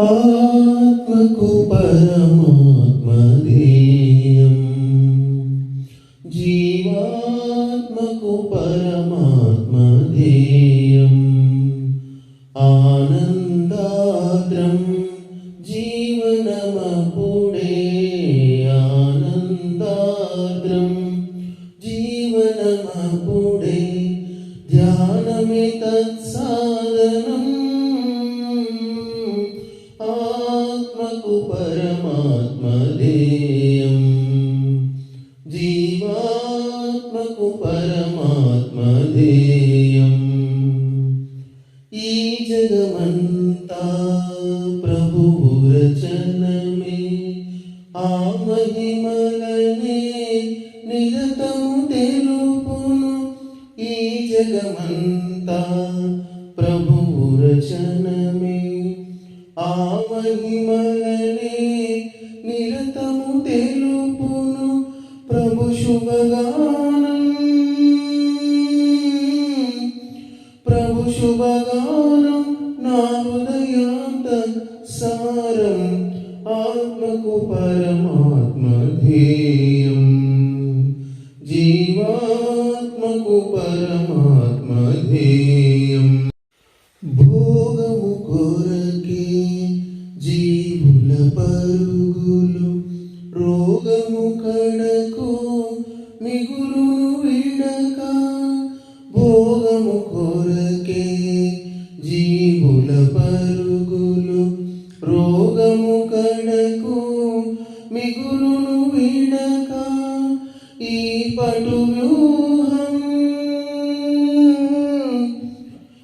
ആത്മകു പരമാത്മദേയം. ജീവാത്മകു പരമാത്മദേയം. ആനന്ദാദ്രം ജീവനമപുടേ ആനന്ദാദ്രം ജീവനമപുടേ ധ്യാനമേ തത്സാധനം పురచనమే రచనమే ఆ మహిమలనే నిరతము తెలుపును ప్రభు శుభగానం ప్రభు శుభగానం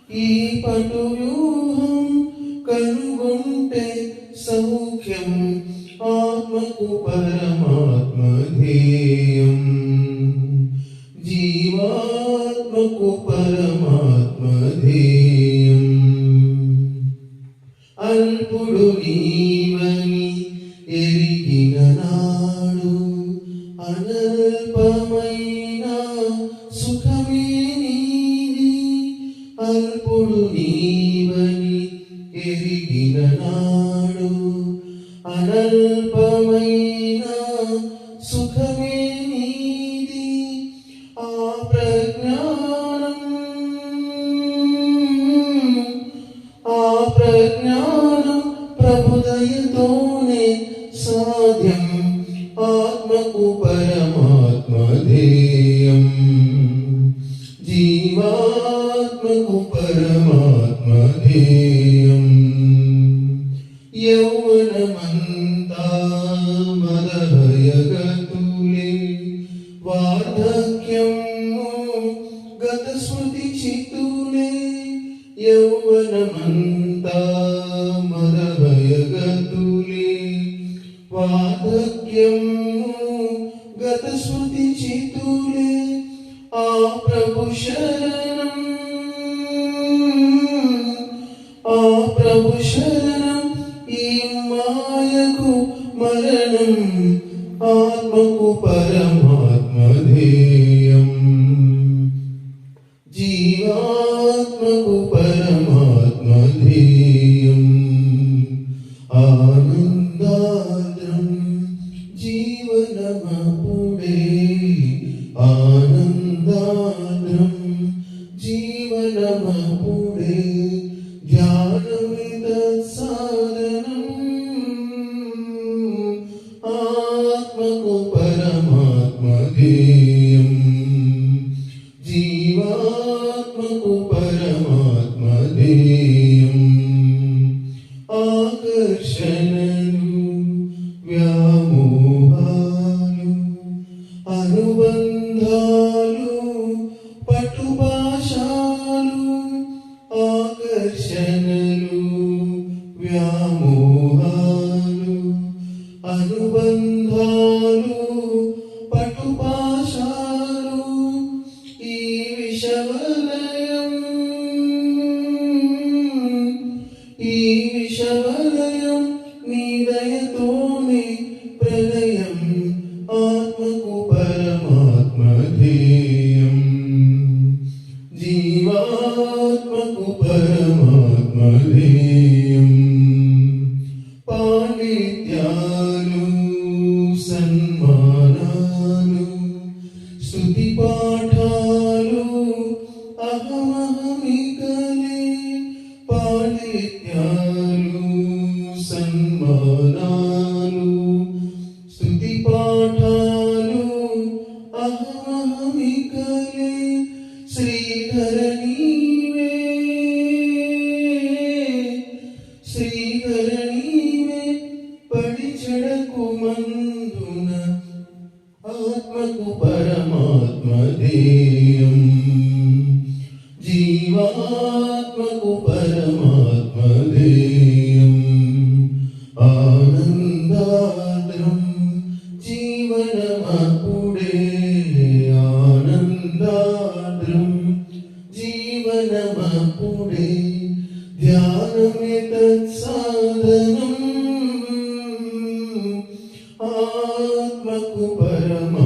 ఈ పటు వ్యూహం కనుగొంటే సౌఖ్యం ఆత్మకు పరమాత్మ ధ్యేయం జీవాత్మకు పరమాత్మ అనల్పమైన సుఖమే నీది ఆ ప్రజ్ఞానం ఆ ప్రజ్ఞానం ప్రభుదయతోనే సాధ్యం ఆత్మకు పరమాత్మ ధ్యేయం జీవాత్మకు పరమాత్మ ధ్యేయం సఖ్యము గత స్మృతి చితులే యౌవనమంతా మదహయగతులే వాధక్యము గత స్మృతి చితులే ఆ ప్రభు శరణం ఆ ప్రభు శరణం ఈ మాయకు మరణం ఆత్మకు పరమాత్మ You. ജീവാത്മകു പരമാത്മദേയം. ആനന്ദാദ്രം ജീവനമാക്കൂടെ ആനന്ദാദ്രം ജീവനമാക്കൂടെ ധ്യാനമേത സാധനം. ആത്മകു പരമാ